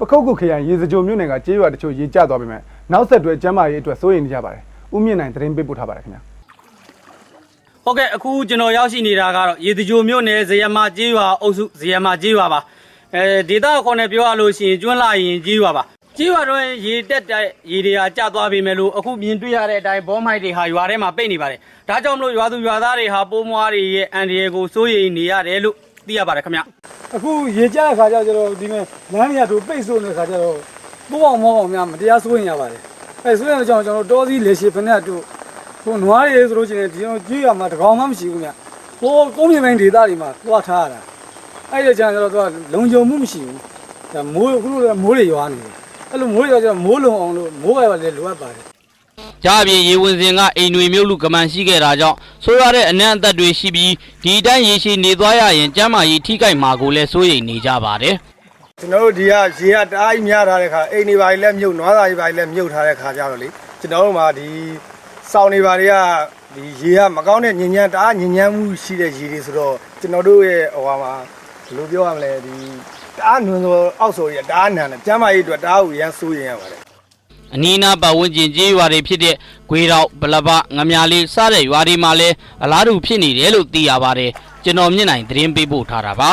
ပခုတ်ကုခရိုင်ရေစကြိုမြို့နယ်ကကျေးရွာတချို့ရေကျသွားပြီမဲ့နောက်ဆက်တွဲကျမ်းမာရေးအတွက်စိုးရိမ်နေကြပါတယ်။ဦးမြင့်နိုင်သတင်းပေးပို့ထားပါတယ်ခင်ဗျာဟုတ်ကဲ့အခုကျွန်တော်ရောက်ရှိနေတာကတော့ရေတကြိုမြို့နယ်ဇယမကျေးရွာအုပ်စုဇယမကျေးရွာပါအဲဒေသခေါ်နဲ့ပြောရလို့ရှိရင်ကျွန်းလာရင်ကျေးရွာပါကျေးရွာတော့ရေတက်တဲ့ရေတွေကကျသွားပြီမဲ့လို့အခုမြင်တွေ့ရတဲ့အတိုင်းဘောမိုက်တွေဟာရွာထဲမှာပိတ်နေပါတယ်ဒါကြောင့်မလို့ရွာသူရွာသားတွေဟာပိုးမွားတွေရဲ့အန်ဒီရေကိုစိုးရိမ်နေရတယ်လို့သိရပါတယ်ခင်ဗျ အခုရေကျတဲ့ခါကျတော့ဒီမဲ့လမ်းတွေကတို့ပိတ်ဆို့နေတဲ့ခါကျတော့ပိုးအောင်မောအောင်များမတရားစိုးရင်ရပါတယ်အဲဆိုရင်ကျွန်တော်ကျွန်တော်တောစည်းလေရှည်ဖက်နဲ့တို့ဟိုနွားရည်ဆိုလို့ရှိရင်ဒီတော့ကြီးရမှာတကောင်မှမရှိဘူးမြဟိုကုန်းမြင့်ပိုင်းဒေသတွေမှာသွားထားရတာအဲ့ဒီကျန်တော့သူကလုံခြုံမှုမရှိဘူးဒါမိုးအခုလိုမိုးတွေရွာနေတယ်အဲ့လိုမိုးတွေရွာကျတော့မိုးလုံအောင်လို့မိုးကလည်းလိုအပ်ပါတယ်။ ကြားပြင်ရေဝင်စဉ်ကအိမ်တွေမြုပ်လူကမန်ရှိခဲ့တာကြောင့်ဆိုးရတဲ့အနံ့အသက်တွေရှိပြီးဒီအတိုင်းရေရှည်နေသွားရရင်ကျမ်းမာရေးထိခိုက်မှာကိုလည်းစိုးရိမ်နေကြပါတယ်။ကျွန်တော်တို့ဒီကရေကတအားကြီးများထားတဲ့ခါအိမ်တွေပါကြီးလည်းမြုပ်နွားသားကြီးပါကြီးလည်းမြုပ်ထားတဲ့ခါကြတော့လေကျွန်တော်တို့မှာဒီစောင်းနေပါတွေကဒီရေကမကောင်းတဲ့ညဉ့်ညမ်းတအားညဉ့်ညမ်းမှုရှိတဲ့ရေတွေဆိုတော့ကျွန်တော်တို့ရဲ့ဟိုဟာမှာဘယ်လိုပြောရမလဲဒီတအားနွန်ဆိုအောက်ဆိုရတအားနန်တယ်ကျမ်းမာရေးအတွက်တအားကိုရမ်းစိုးရင်ရပါတယ် အနီးအနားပတ်ဝန်းကျင်ကျေးရွာတွေဖြစ်တဲ့ဂွေတောက်ဗလပငမြလေးစတဲ့ရွာတွေမှာလည်းအလားတူဖြစ်နေတယ်လို့သိရပါတယ်ကျွန်တော်မြင့်နိုင်သတင်းပေးပို့ထားတာပါ